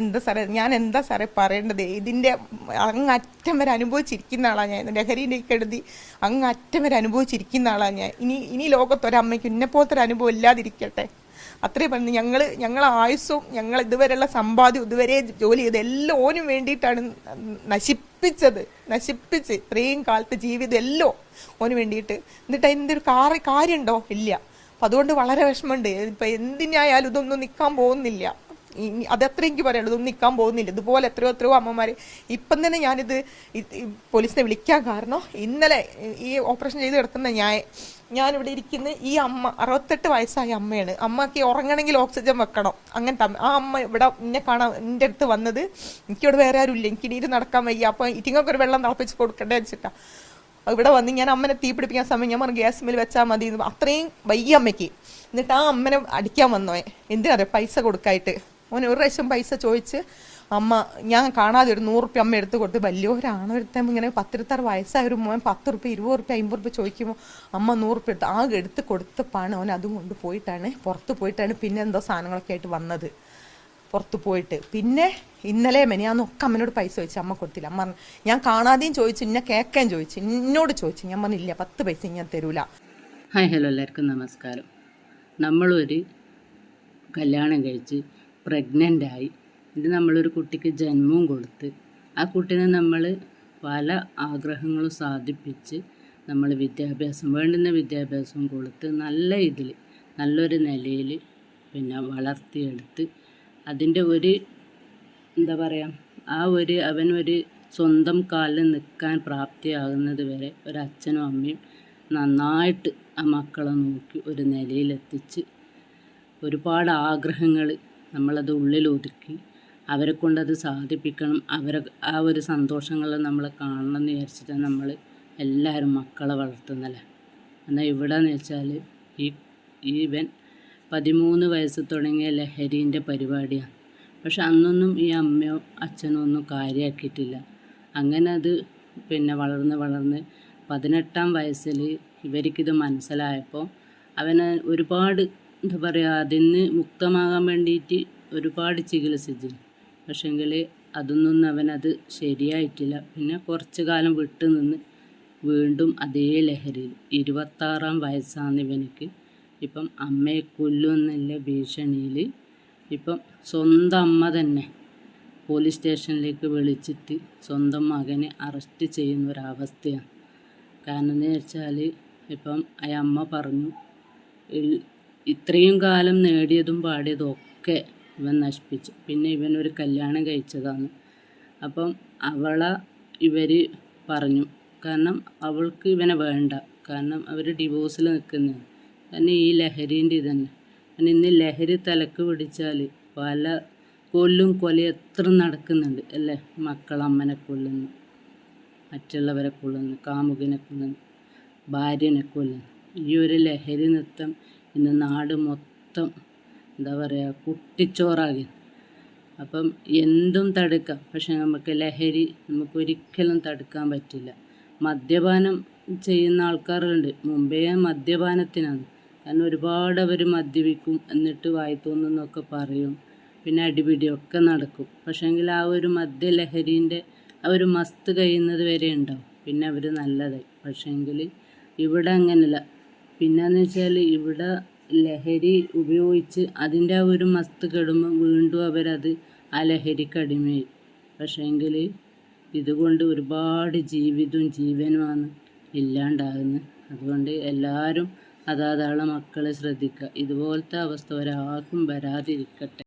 എന്താ സാറേ ഞാൻ എന്താ സാറേ പറയേണ്ടത്? ഇതിന്റെ അങ്ങ് അറ്റം വരെ അനുഭവിച്ചിരിക്കുന്ന ആളാണ് ഞാൻ. ലഹരീന്റെ കെടുതി അങ്ങ് അറ്റം വരെ അനുഭവിച്ചിരിക്കുന്ന ആളാണ് ഞാൻ. ഇനി ഇനി ലോകത്തൊരമ്മയ്ക്ക് ഇന്നെപ്പോലത്തെ ഒരു അനുഭവം ഇല്ലാതിരിക്കട്ടെ. അത്രയും പറഞ്ഞു ഞങ്ങൾ ഞങ്ങളെ ആയുസ്സും ഞങ്ങൾ ഇതുവരെയുള്ള സമ്പാദ്യം ഇതുവരെ ജോലി ചെയ്ത് എല്ലാം ഓനും വേണ്ടിയിട്ടാണ് നശിപ്പിച്ചത്. നശിപ്പിച്ച് ഇത്രയും കാലത്ത് ജീവിതം എല്ലോ ഓന് വേണ്ടിയിട്ട്. എന്നിട്ട് എന്തൊരു കാറ കാര്യമുണ്ടോ? ഇല്ല. അപ്പം അതുകൊണ്ട് വളരെ വിഷമമുണ്ട്. ഇപ്പം എന്തിനായാലും ഇതൊന്നും നിൽക്കാൻ പോകുന്നില്ല. ഇനി അതത്ര എനിക്ക് പറയുള്ളൂ ഇതൊന്നും നിൽക്കാൻ പോകുന്നില്ല. ഇതുപോലെ എത്രയോ എത്രയോ അമ്മമാർ ഇപ്പം തന്നെ ഞാനിത് പോലീസിനെ വിളിക്കാൻ കാരണം ഇന്നലെ ഈ ഓപ്പറേഷൻ ചെയ്ത് കിടക്കുന്ന ഞാൻ ഞാനിവിടെ ഇരിക്കുന്ന ഈ അമ്മ അറുപത്തെട്ട് വയസ്സായ അമ്മയാണ്. അമ്മയ്ക്ക് ഉറങ്ങണമെങ്കിൽ ഓക്സിജൻ വെക്കണം. അങ്ങനത്തെ അമ്മ. ആ അമ്മ ഇവിടെ എന്നെ കാണാൻ എന്റെ അടുത്ത് വന്നത് എനിക്കിവിടെ വേറെ ആരും ഇല്ല എനിക്ക് ഇനി നടക്കാൻ വയ്യ. അപ്പോൾ ഇറ്റിങ്ങൊക്കെ ഒരു വെള്ളം തിളപ്പിച്ച് കൊടുക്കണ്ടേ വെച്ചിട്ടാ. ഇവിടെ വന്ന് ഞാൻ അമ്മനെ തീ പിടിപ്പിക്കാൻ സമയം ഞാൻ പറഞ്ഞു ഗ്യാസ് മേൽ വെച്ചാൽ മതി അത്രയും വയ്യ അമ്മയ്ക്ക്. എന്നിട്ട് ആ അമ്മനെ അടിക്കാൻ വന്നോയെ എന്തിനറിയാം പൈസ കൊടുക്കായിട്ട്. ഓൻ ഒരു പ്രാവശ്യം പൈസ ചോദിച്ച് അമ്മ ഞാൻ കാണാതെ ഒരു നൂറ് റുപ്യ അമ്മ എടുത്ത് കൊടുത്ത് വലിയൊരാണ് ഒരുത്തം ഇങ്ങനെ പത്തിരുത്താറ് വയസ്സായ ഒരു മോൻ പത്ത് റുപ്യ ഇരുപത് റുപ്യ അമ്പത് റുപ്യ ചോദിക്കുമ്പോൾ അമ്മ നൂറ് റുപ്യ എടുത്ത് ആകെ എടുത്ത് കൊടുത്തപ്പാണ് അവൻ അതും കൊണ്ട് പോയിട്ടാണ് പുറത്ത് പോയിട്ടാണ് പിന്നെ എന്തോ സാധനങ്ങളൊക്കെ ആയിട്ട് വന്നത്. പുറത്ത് പോയിട്ട്. പിന്നെ ഇന്നലെ മെനിയാന്നൊക്കെ അമ്മനോട് പൈസ ചോദിച്ചു അമ്മ കൊടുത്തില്ല. അമ്മ ഞാൻ കാണാതെയും ചോദിച്ചു ഇന്നെ കേൾക്കാൻ ചോദിച്ചു എന്നോട് ചോദിച്ചു. ഞാൻ പറഞ്ഞില്ല പത്ത് പൈസ ഞാൻ തരൂല. ഹായ് ഹലോ എല്ലാവർക്കും നമസ്കാരം. നമ്മളൊരു കല്യാണം കഴിച്ച് പ്രഗ്നന്റായി ഇത് നമ്മളൊരു കുട്ടിക്ക് ജന്മവും കൊടുത്ത് ആ കുട്ടീനെ നമ്മൾ പല ആഗ്രഹങ്ങളും സാധിപ്പിച്ച് നമ്മൾ വിദ്യാഭ്യാസം വേണ്ടുന്ന വിദ്യാഭ്യാസവും കൊടുത്ത് നല്ല ഇതിൽ നല്ലൊരു നിലയിൽ പിന്നെ വളർത്തിയെടുത്ത് അതിന്റെ ഒരു എന്താ പറയുക ആ ഒരു അവൻ ഒരു സ്വന്തം കാലിൽ നിൽക്കാൻ പ്രാപ്തിയാകുന്നത് വരെ ഒരച്ഛനും അമ്മയും നന്നായിട്ട് ആ മക്കളെ നോക്കി ഒരു നിലയിലെത്തിച്ച് ഒരുപാട് ആഗ്രഹങ്ങൾ നമ്മളത് ഉള്ളിൽ ഒതുക്കി അവരെ കൊണ്ടത് സാധിപ്പിക്കണം. അവരെ ആ ഒരു സന്തോഷങ്ങൾ നമ്മൾ കാണണം എന്ന് വിചാരിച്ചിട്ട് നമ്മൾ എല്ലാവരും മക്കളെ വളർത്തുന്നല്ലേ? എന്നാൽ ഇവിടെ എന്ന് വെച്ചാൽ ഈ ഈ ഇവൻ പതിമൂന്ന് വയസ്സ് തുടങ്ങിയ ലഹരീന്റെ പരിപാടിയാണ്. പക്ഷെ അന്നൊന്നും ഈ അമ്മയോ അച്ഛനോ ഒന്നും കാര്യമാക്കിയിട്ടില്ല അങ്ങനെ അത് പിന്നെ വളർന്ന് വളർന്ന് പതിനെട്ടാം വയസ്സിൽ ഇവർക്കിത് മനസ്സിലായപ്പോൾ അവനെ ഒരുപാട് എന്താ പറയുക അതിൽ നിന്ന് മുക്തമാകാൻ വേണ്ടിയിട്ട് ഒരുപാട് ചികിത്സിച്ചു. പക്ഷെങ്കിൽ അതൊന്നും അവനത് ശരിയായിട്ടില്ല. പിന്നെ കുറച്ച് കാലം വിട്ടു നിന്ന് വീണ്ടും അതേ ലഹരിയിൽ. ഇരുപത്താറാം വയസ്സാണ് ഇവനിക്ക്. ഇപ്പം അമ്മയെ കൊല്ലുമെന്നുള്ള ഭീഷണിയിൽ ഇപ്പം സ്വന്തം അമ്മ തന്നെ പോലീസ് സ്റ്റേഷനിലേക്ക് വിളിച്ചിട്ട് സ്വന്തം മകനെ അറസ്റ്റ് ചെയ്യുന്ന ഒരവസ്ഥയാണ്. കാരണം എന്ന് വെച്ചാൽ ഇപ്പം ആ അമ്മ പറഞ്ഞു "ഇൽ- ഇത്രയും കാലം നേടിയതും പാടിയതും ഒക്കെ ഇവൻ നശിപ്പിച്ചു. പിന്നെ ഇവൻ ഒരു കല്യാണം കഴിച്ചതാണ്. അപ്പം അവളെ ഇവർ പറഞ്ഞു കാരണം അവൾക്ക് ഇവനെ വേണ്ട. കാരണം അവർ ഡിവോഴ്സിൽ നിൽക്കുന്നതാണ് കാരണം ഈ ലഹരീന്റെ ഇതന്നെ. കാരണം ഇന്ന് ലഹരി തലക്ക് പിടിച്ചാൽ പല കൊല്ലും കൊല എത്ര നടക്കുന്നുണ്ട് അല്ലേ? മക്കളമ്മനെ കൊല്ലുന്നു മറ്റുള്ളവരെ കൊല്ലുന്നു കാമുകനെ കൊല്ലുന്നു ഭാര്യനെ കൊല്ലുന്നു ഈ ഒരു ലഹരി നൃത്തം ഇന്ന് നാട് മൊത്തം എന്താ പറയുക കുട്ടിച്ചോറാകി. അപ്പം എന്തും തടുക്കാം. പക്ഷെ നമുക്ക് ലഹരി നമുക്ക് ഒരിക്കലും തടുക്കാൻ പറ്റില്ല. മദ്യപാനം ചെയ്യുന്ന ആൾക്കാരുണ്ട്. മുമ്പേ മദ്യപാനത്തിനാണ്. കാരണം ഒരുപാട് അവർ മദ്യപിക്കും എന്നിട്ട് വായി തോന്നുന്നൊക്കെ പറയും. പിന്നെ അടിപിടിയൊക്കെ നടക്കും. പക്ഷേങ്കിൽ ആ ഒരു മദ്യലഹരീന്റെ ആ ഒരു മസ്ത് കഴിയുന്നത് വരെ ഉണ്ടാവും. പിന്നെ അവർ നല്ലതായി. പക്ഷേങ്കിൽ ഇവിടെ അങ്ങനെയല്ല. പിന്നെന്ന് വെച്ചാൽ ഇവിടെ ലഹരി ഉപയോഗിച്ച് അതിന്റെ ഒരു മസ്ത് കെടുമ്പോൾ വീണ്ടും അവരത് ആ ലഹരിക്ക് അടിമയായി. പക്ഷേങ്കിൽ ഇതുകൊണ്ട് ഒരുപാട് ജീവിതവും ജീവനുമാണ് ഇല്ലാണ്ടാകുന്നത് അതുകൊണ്ട് എല്ലാവരും അതാതാളെ മക്കളെ ശ്രദ്ധിക്കുക ഇതുപോലത്തെ അവസ്ഥ ഒരാൾക്കും വരാതിരിക്കട്ടെ.